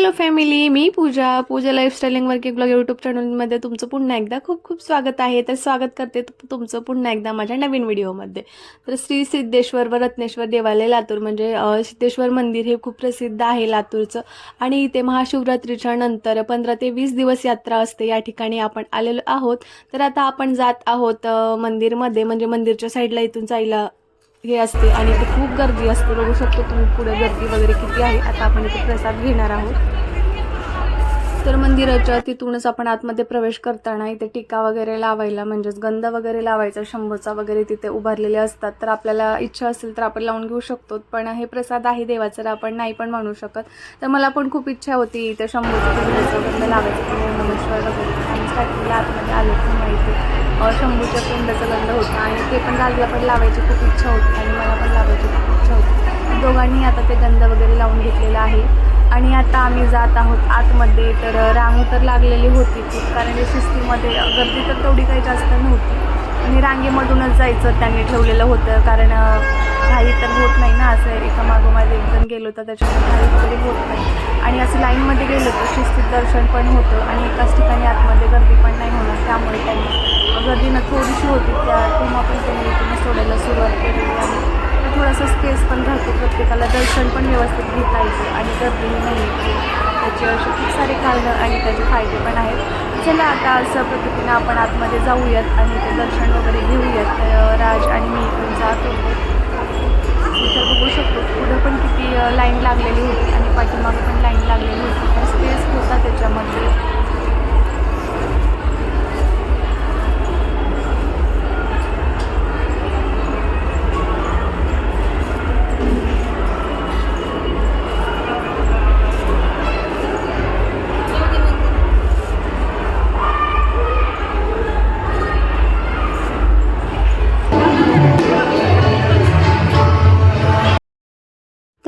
Hello family मी Pooja. Pooja lifestyling working blog YouTube चॅनलमध्ये तुमचं पुन्हा एकदा खूप खूप स्वागत आहे. तर स्वागत करते तुमचं पुन्हा एकदा माझ्या नवीन व्हिडिओमध्ये तर श्री सिद्धेश्वर व रत्नेश्वर देवालय लातूर म्हणजे सिद्धेश्वर मंदिर हे खूप प्रसिद्ध आहे लातूरचं. आणि इथे महाशिवरात्रीच्या नंतर पंधरा ते वीस दिवस यात्रा असते. या ठिकाणी आपण आलेलो आहोत. तर आता आपण जात आहोत मंदिरमध्ये. म्हणजे मंदिरच्या साईडला इथून जायला हे असते आणि इथे खूप गर्दी असते. बघू शकतो तुम्ही पुढे गर्दी वगैरे किती आहे. आता आपण इथे प्रसाद घेणार आहोत. तर मंदिराच्या तिथूनच आपण आतमध्ये प्रवेश करताना इथे टीका वगैरे लावायला म्हणजेच गंध वगैरे लावायचा शंभूचा वगैरे तिथे उभारलेले असतात. तर आपल्याला इच्छा असेल तर आपण लावून घेऊ शकतो. पण हे प्रसाद आहे देवाचं तर आपण नाही पण म्हणू शकत. तर मला पण खूप इच्छा होती इथे शंभूचं गंध लावायचं. नमस्कार वगैरे आणि स्टार्टिंगला आतमध्ये आले. शंभूच्या पिंडाचा गंध होता आणि ते पण राजला पण लावायची खूप इच्छा होती आणि मला पण लावायची खूप इच्छा होती. दोघांनी आता ते गंध वगैरे लावून घेतलेलं आहे. आणि आता आम्ही जात आहोत आतमध्ये तर रांग तर लागलेली होती खूप कारण शिस्तीमध्ये गर्दी तर तेवढी काही जास्त नव्हती. आणि रांगेमधूनच जायचं त्यांनी ठेवलेलं होतं कारण काही तर होत नाही ना असं एका मागोमागे एक जण गेलो तर त्याच्यामुळे काही वगैरे होत नाही. आणि असं लाईनमध्ये गेलो तर शिस्तीत दर्शन पण होतं आणि एकाच ठिकाणी आतमध्ये गर्दी पण नाही होणार. त्यामुळे त्यांनी गर्दीनं थोडीशी होती त्या तेव्हा पण त्यांनी इथून सोडायला सुरुवात केलेली आहे तर थोडासा स्पेस पण राहतो. प्रत्येकाला दर्शन पण व्यवस्थित घेता येतं आणि गर्दीही नाही येते. त्याचे असे खूप सारे कारणं आणि त्याचे फायदे पण आहेत. चला आता असं पद्धतीनं आपण आतमध्ये जाऊयात आणि ते दर्शन वगैरे घेऊयात. राज आणि मी इथून जात होतो इथं बघू शकतो. पुढं पण किती लाईन लागलेली होती आणि पाठीमागं पण लाईन लागलेली होती. पण स्पेस होता त्याच्यामध्ये.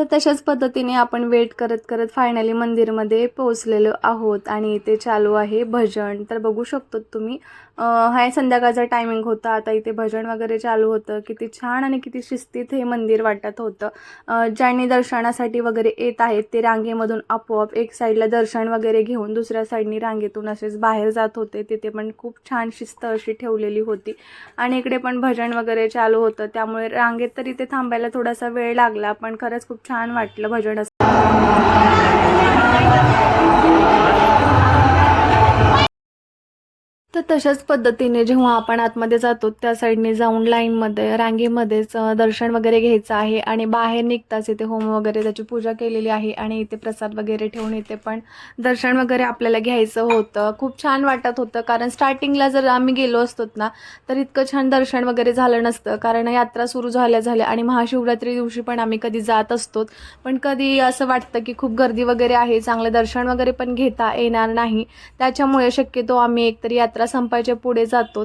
तर तशाच पद्धतीने आपण वेट करत करत फायनली मंदिरमध्ये पोहोचलेलो आहोत आणि इथे चालू आहे भजन. तर बघू शकतो तुम्ही हा संध्याकाळचा टायमिंग होता आता इथे भजन वगैरे चालू होतं. किती छान आणि किती शिस्तीत हे मंदिर वाटत होतं. ज्यांनी दर्शनासाठी वगैरे येत आहेत ते रांगेमधून आपोआप एक साईडला दर्शन वगैरे घेऊन दुसऱ्या साईडनी रांगेतून असेच बाहेर जात होते. तिथे पण खूप छान शिस्त अशी ठेवलेली होती. आणि इकडे पण भजन वगैरे चालू होतं. त्यामुळे रांगेत तर इथे थांबायला थोडासा वेळ लागला पण खरंच खूप छान वाटलं भजन असं. तशाच पद्धतीने जेव्हा आपण आतमध्ये जातो त्या साईडने जाऊन लाईनमध्ये रांगेमध्येच दर्शन वगैरे घ्यायचं आहे आणि बाहेर निघताच इथे होम वगैरे त्याची पूजा केलेली आहे आणि इथे प्रसाद वगैरे ठेवून इथे पण दर्शन वगैरे आपल्याला घ्यायचं होतं. खूप छान वाटत होतं कारण स्टार्टिंगला जर आम्ही गेलो असतो ना तर इतकं छान दर्शन वगैरे झालं नसतं. कारण यात्रा सुरू झाल्या झाल्या आणि महाशिवरात्री दिवशी पण आम्ही कधी जात असतो पण कधी असं वाटतं की खूप गर्दी वगैरे आहे चांगलं दर्शन वगैरे पण घेता येणार नाही. त्याच्यामुळे शक्यतो आम्ही एकतरी यात्रा संपायच्या पुढे जातो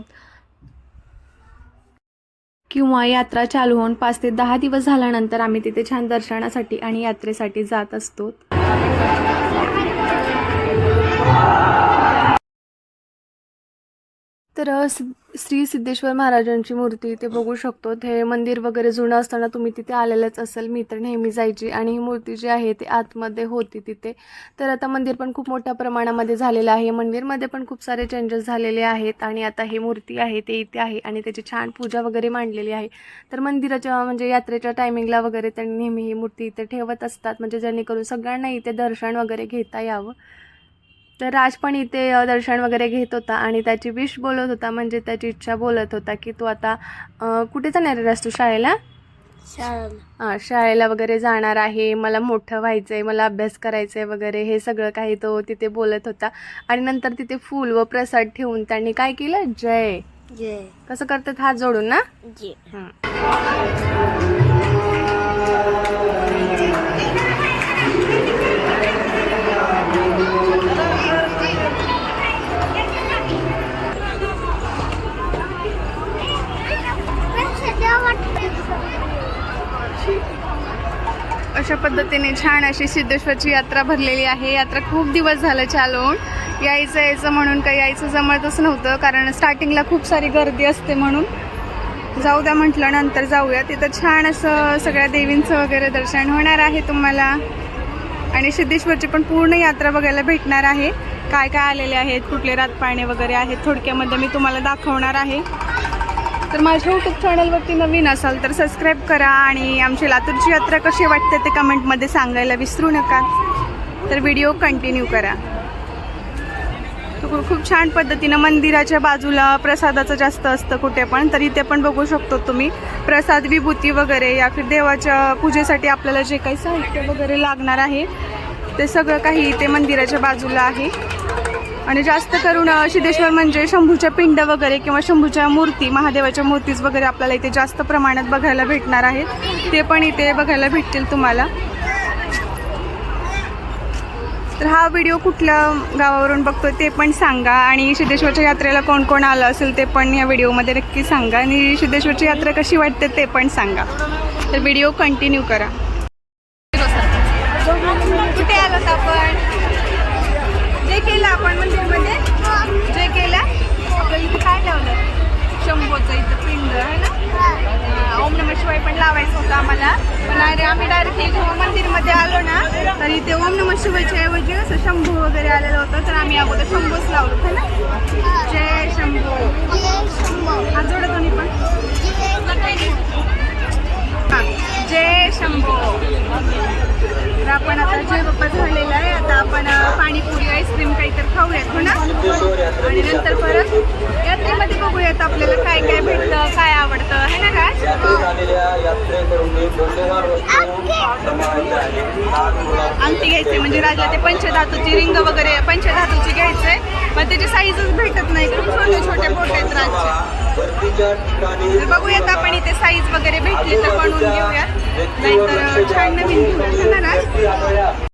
किंवा यात्रा चालू होऊन पाच ते दहा दिवस झाल्यानंतर आम्ही तिथे छान दर्शनासाठी आणि यात्रेसाठी जात असतो तर श्री सिद्धेश्वर महाराजांची मूर्ती ते बघू शकतो. हे मंदिर वगैरे जुनं असताना तुम्ही तिथे आलेलंच असेल. मी तर नेहमी जायची आणि ही मूर्ती जी आहे ती आतमध्ये होती तिथे. तर आता मंदिर पण खूप मोठ्या प्रमाणामध्ये झालेलं आहे. मंदिरमध्ये पण खूप सारे चेंजेस झालेले आहेत आणि आता ही मूर्ती आहे ते इथे आहे आणि त्याची छान पूजा वगैरे मांडलेली आहे. तर मंदिराच्या म्हणजे यात्रेच्या टायमिंगला वगैरे त्यांनी नेहमी ही मूर्ती इथे ठेवत असतात. म्हणजे जेणेकरून सगळ्यांना इथे दर्शन वगैरे घेता यावं. तर राज पण इथे दर्शन वगैरे घेत होता आणि त्याची विश बोलत होता म्हणजे त्याची इच्छा बोलत होता की तू आता कुठे जाणार आहेस तू शाळेला? हां शाळेला वगैरे जाणार आहे मला मोठं व्हायचं आहे मला अभ्यास करायचं आहे वगैरे हे सगळं काही तो तिथे बोलत होता. आणि नंतर तिथे फूल व प्रसाद ठेवून त्यांनी काय केलं? जय. जय. कसं करतात हात जोडून ना? पद्धतीने छान अशी सिद्धेश्वरची यात्रा भरलेली आहे. यात्रा खूप दिवस झालं चालवून यायचं यायचं म्हणून काही यायचं जमतच नव्हतं. कारण स्टार्टिंगला खूप सारी गर्दी असते म्हणून. जाऊ द्या म्हटलं नंतर जाऊया. तिथं छान असं सगळ्या देवींचं वगैरे दर्शन होणार आहे तुम्हाला. आणि सिद्धेश्वरची पण पूर्ण यात्रा बघायला भेटणार आहे. काय काय आलेले आहेत कुठले रातपाळणे वगैरे आहेत थोडक्यामध्ये मी तुम्हाला दाखवणार आहे. तर माझ्या यूट्यूब चॅनलवरती नवीन असाल तर सबस्क्राईब करा आणि आमची लातूरची यात्रा कशी वाटते ते कमेंटमध्ये सांगायला विसरू नका. तर व्हिडिओ कंटिन्यू करा. खूप खूप छान पद्धतीनं मंदिराच्या बाजूला प्रसादाचं जास्त असतं कुठे पण तर इथे पण बघू शकतो तुम्ही. प्रसाद विभूती वगैरे या फिर देवाच्या पूजेसाठी आपल्याला जे काही साहित्य वगैरे लागणार आहे ते सगळं काही इथे मंदिराच्या बाजूला आहे. आणि जास्त करून सिद्धेश्वर म्हणजे शंभूच्या पिंड वगैरे किंवा शंभूच्या मूर्ती महादेवाच्या मूर्तीज वगैरे आपल्याला इथे जास्त प्रमाणात बघायला भेटणार आहेत. ते पण इथे बघायला भेटतील तुम्हाला. तर हा व्हिडिओ कुठल्या गावावरून बघतोय ते पण सांगा आणि सिद्धेश्वरच्या यात्रेला कोण कोण आलं असेल ते पण या व्हिडिओमध्ये नक्की सांगा आणि सिद्धेश्वरची यात्रा कशी वाटते ते पण सांगा. तर व्हिडिओ कंटिन्यू करा. कुठे आलोत आपण? केलं आपण मंदिरमध्ये जे केलं? आपल्याला इथे काय लावलं? शंभोचं इथं पिंड आहे ना? हा, ओम नम शिवाय पण लावायचं होतं आम्हाला. पण अरे आम्ही डायरेक्टली जेव्हा मंदिरमध्ये आलो ना तर इथे ओम नम शिवायच्या ऐवजी असं शंभू वगैरे आलेलं होतं. तर आम्ही अगोदर शंभूच लावलो है ना? जय शंभू. हा जोडा दोन्ही पण. जय शंभू. तर आपण आता जय बाप्पा झालेला आहे आता आपण पाणीपुरी आईस्क्रीम काहीतरी खाऊयात हो ना? आणि नंतर परत यात्रेमध्ये बघूयात आपल्याला काय काय भेटतं काय आवडतं है ना काय अंगठी घ्यायची म्हणजे राजला ते पंचधातूची रिंग वगैरे पंचधातूची घ्यायचंय. पण त्याची साईजच भेटत नाही छोटे छोटे बोट आहेत राजचे बघूयात आपण इथे साईज वगैरे भेटली तर बनवून घेऊयात. नाहीतर छान नवीन घेऊयात ना राज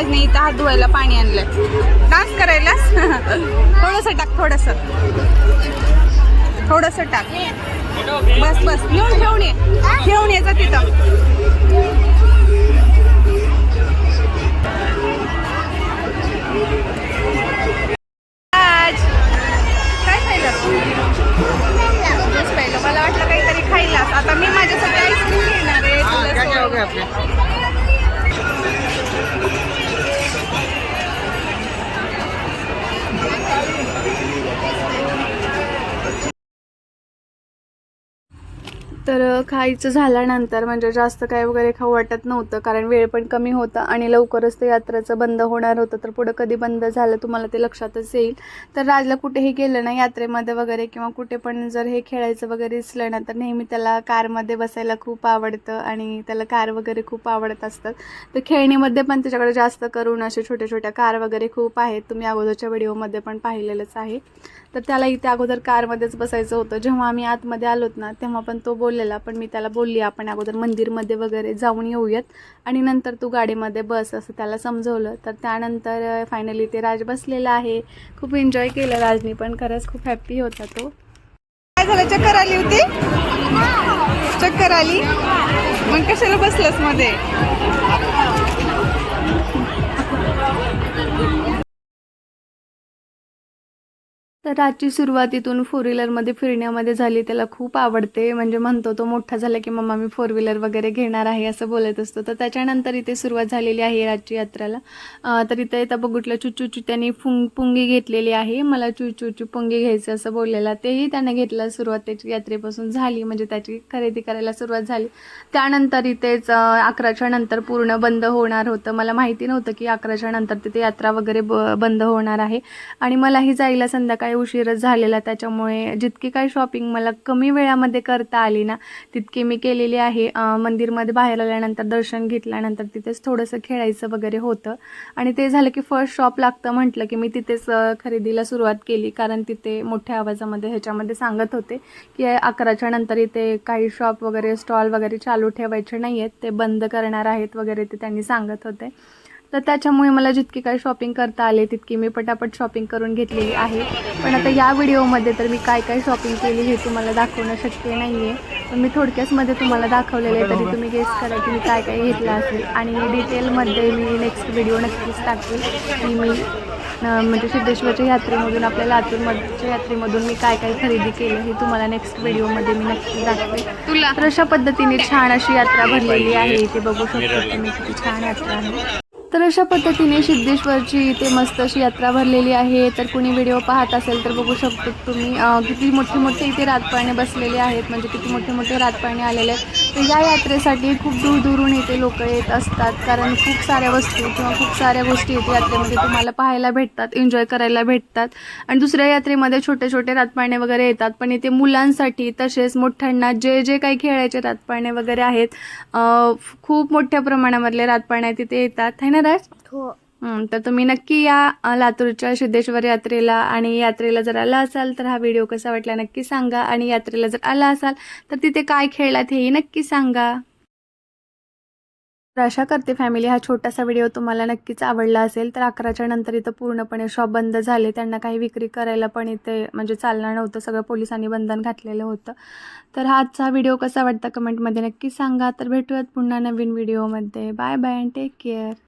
भरले राजने इथं हात धुवायला पाणी आणलंय. डान्स करायला थोडस टाक थोडस. थोडस टाक. बस बस. घेऊन ठेवून ये. ठेवून ये जा तिथं. काय खायला? प्यायलं. मला वाटलं काहीतरी खायलास आता मी माझ्यासाठी आईस्क्रीम घेणार आहे. तर खायचं झाल्यानंतर म्हणजे जास्त काय वगैरे खाऊ वाटत नव्हतं कारण वेळ पण कमी होता आणि लवकरच ते यात्रेचं बंद होणार होतं. तर पुढं कधी बंद झालं तुम्हाला ते लक्षातच येईल. तर राजला कुठेही गेलं ना यात्रेमध्ये वगैरे किंवा कुठे पण जर हे खेळायचं वगैरे असलं ना तर नेहमी त्याला कारमध्ये बसायला खूप आवडतं आणि त्याला कार वगैरे खूप आवडत असतात तर खेळणीमध्ये पण त्याच्याकडे जास्त करून असे छोट्या छोट्या कार वगैरे खूप आहेत. तुम्ही अगोदरच्या व्हिडिओमध्ये पण पाहिलेलंच आहे. तर त्याला इथे अगोदर कारमध्येच बसायचं होतं. जेव्हा आम्ही आतमध्ये आलोत ना तेव्हा पण तो बोललेला पण मी त्याला बोलली आपण अगोदर मंदिरमध्ये वगैरे जाऊन येऊयात. आणि नंतर तू गाडीमध्ये बस असं त्याला समजवलं. तर त्यानंतर फायनली ते राज बसलेला आहे. खूप एन्जॉय केलं राजनी पण खरंच खूप हॅप्पी होता तो. काय झालं? चक्कर आली होती? चक्कर आली? मग कशाला बसलंसमध्ये? तर रातची सुरुवातीतून फोर व्हीलरमध्ये फिरण्यामध्ये झाली त्याला खूप आवडते. म्हणजे म्हणतो तो मोठा झाला की मम्मा मी फोर व्हीलर वगैरे घेणार आहे असं बोलत असतो. तर त्याच्यानंतर इथे सुरुवात झालेली आहे रातची यात्रेला. तर इथे इथं बघितलं चुचूचू त्यांनी फुंग पुंगी घेतलेली आहे. मला चुचूचू पुंगी घ्यायचं असं बोललेला तेही त्याने घेतलं सुरुवात त्याची यात्रेपासून झाली. म्हणजे त्याची खरेदी करायला सुरुवात झाली. त्यानंतर इथेच अकराच्या नंतर पूर्ण बंद होणार होतं. मला माहिती नव्हतं की अकराच्या नंतर तिथे यात्रा वगैरे ब बंद होणार आहे. आणि मलाही जायला संध्याकाळी उशीरच झालेला त्याच्यामुळे जितकी काही शॉपिंग मला कमी वेळामध्ये करता आली ना तितकी मी केलेली आहे. मंदिरमध्ये बाहेर आल्यानंतर दर्शन घेतल्यानंतर तिथेच थोडंसं खेळायचं वगैरे होतं. आणि ते झालं की फर्स्ट शॉप लागतं म्हटलं की मी तिथेच खरेदीला सुरुवात केली. कारण तिथे मोठ्या आवाजामध्ये ह्याच्यामध्ये सांगत होते की अकराच्या नंतर इथे काही शॉप वगैरे स्टॉल वगैरे चालू ठेवायचे नाही आहेत ते बंद करणार आहेत वगैरे ते त्यांनी सांगत होते. तर त्याच्यामुळे मला जितकी काही शॉपिंग करता आले तितकी मी पटापट शॉपिंग करून घेतलेली आहे. पण आता या व्हिडिओमध्ये तर मी काय काय शॉपिंग केली हे तुम्हाला दाखवणं शक्य नाही आहे पण मी थोडक्याचमध्ये तुम्हाला दाखवलेलं आहे तरी तुम्ही गेस करा की मी काय काय घेतलं असेल. आणि डिटेलमध्ये मी नेक्स्ट व्हिडिओ नक्कीच टाकेल की मी म्हणजे सिद्धेश्वरच्या यात्रेमधून आपल्या लातूरमधच्या यात्रेमधून मी काय काय खरेदी केलं हे तुम्हाला नेक्स्ट व्हिडिओमध्ये मी नक्की दाखवेल तुला. तर अशा पद्धतीने छान अशी यात्रा भरलेली आहे. इथे बघू शकतो तुम्ही किती छान यात्रा आहे. तर अशा पद्धतीने सिद्धेश्वरची इथे मस्त अशी यात्रा भरलेली आहे. तर कुणी व्हिडिओ पाहत असेल तर बघू शकतो तुम्ही. किती मोठे मोठे इथे रातपाळणे बसलेले आहेत. म्हणजे किती मोठे मोठे रातपाळणे आलेले आहेत. तर या यात्रेसाठी खूप दूर दूरून इथे लोक येत असतात. कारण खूप साऱ्या वस्तू किंवा खूप साऱ्या गोष्टी इथे यात्रेमध्ये तुम्हाला पाहायला भेटतात एन्जॉय करायला भेटतात. आणि दुसऱ्या यात्रेमध्ये छोटे छोटे रातपाळणे वगैरे येतात. पण इथे मुलांसाठी तसेच मोठ्यांना जे जे काही खेळायचे रातपाळणे वगैरे आहेत खूप मोठ्या प्रमाणामधले रातपाळणे तिथे येतात. है ना राज हो. हं, तर तुम्ही नक्की या लातूरच्या सिद्धेश्वर यात्रेला आणि यात्रेला जर आला असाल तर हा व्हिडिओ कसा वाटला नक्की सांगा आणि यात्रेला जर आला असाल तर तिथे काय खेळलात हेही नक्की सांगा. तर आशा करते फॅमिली हा छोटासा व्हिडिओ तुम्हाला नक्कीच आवडला असेल तर अकराच्या नंतर इथं पूर्णपणे शॉप बंद झाले. त्यांना काही विक्री करायला पण इथे म्हणजे चालणार नव्हतं. सगळं पोलिसांनी बंधन घातलेलं होतं. तर हा आजचा व्हिडिओ कसा वाटता कमेंटमध्ये नक्की सांगा. तर भेटूयात पुन्हा नवीन व्हिडिओमध्ये. Bye bye and take care